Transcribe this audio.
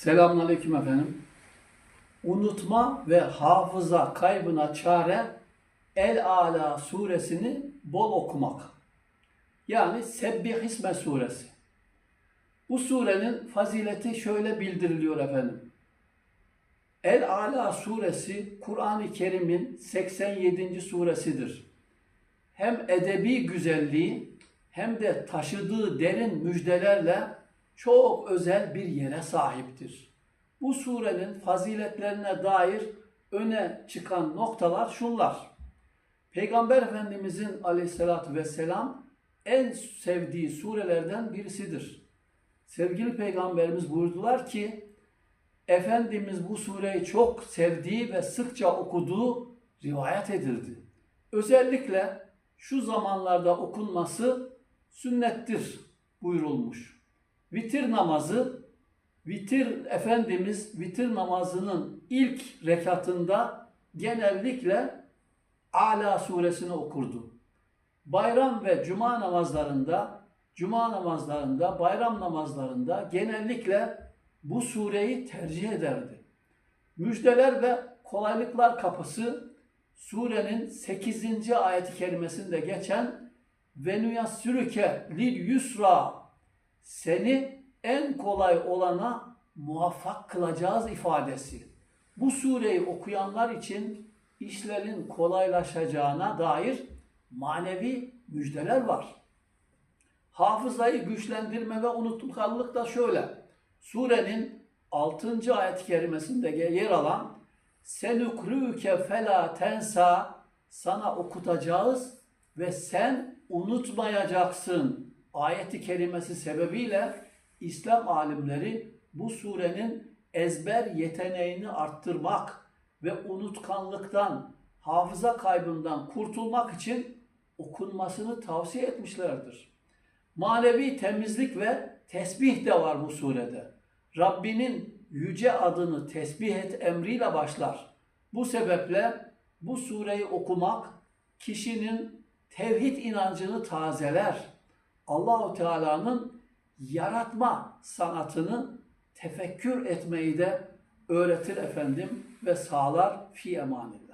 Selamünaleyküm efendim. Unutma ve hafıza kaybına çare El Ala suresini bol okumak. Yani Sebbih İsme suresi. Bu surenin fazileti şöyle bildiriliyor efendim. El Ala suresi Kur'an-ı Kerim'in 87. suresidir. Hem edebi güzelliği hem de taşıdığı derin müjdelerle çok özel bir yere sahiptir. Bu surenin faziletlerine dair öne çıkan noktalar şunlar. Peygamber Efendimizin aleyhissalatü vesselam en sevdiği surelerden birisidir. Sevgili Peygamberimiz buyurdular ki, Efendimiz bu sureyi çok sevdiği ve sıkça okuduğu rivayet edildi. Özellikle şu zamanlarda okunması sünnettir buyurulmuş. Vitir namazı, vitir Efendimiz vitir namazının ilk rekatında genellikle Ala suresini okurdu. Bayram ve cuma namazlarında, cuma namazlarında, bayram namazlarında genellikle bu sureyi tercih ederdi. Müjdeler ve kolaylıklar kapısı surenin 8. ayet-i kerimesinde geçen ve nuyassürüke lil yusra seni en kolay olana muvaffak kılacağız ifadesi. Bu sureyi okuyanlar için işlerin kolaylaşacağına dair manevi müjdeler var. Hafızayı güçlendirme ve unutkanlık da şöyle. Surenin 6. ayet-i kerimesinde yer alan senukruke fela tensa sana okutacağız ve sen unutmayacaksın ayeti kerimesi sebebiyle İslam alimleri bu surenin ezber yeteneğini arttırmak ve unutkanlıktan, hafıza kaybından kurtulmak için okunmasını tavsiye etmişlerdir. Manevi temizlik ve tesbih de var bu surede. Rabbinin yüce adını tesbih et emriyle başlar. Bu sebeple bu sureyi okumak kişinin tevhid inancını tazeler. Allahu Teala'nın yaratma sanatını tefekkür etmeyi de öğretir efendim ve sağlar fi emanillah.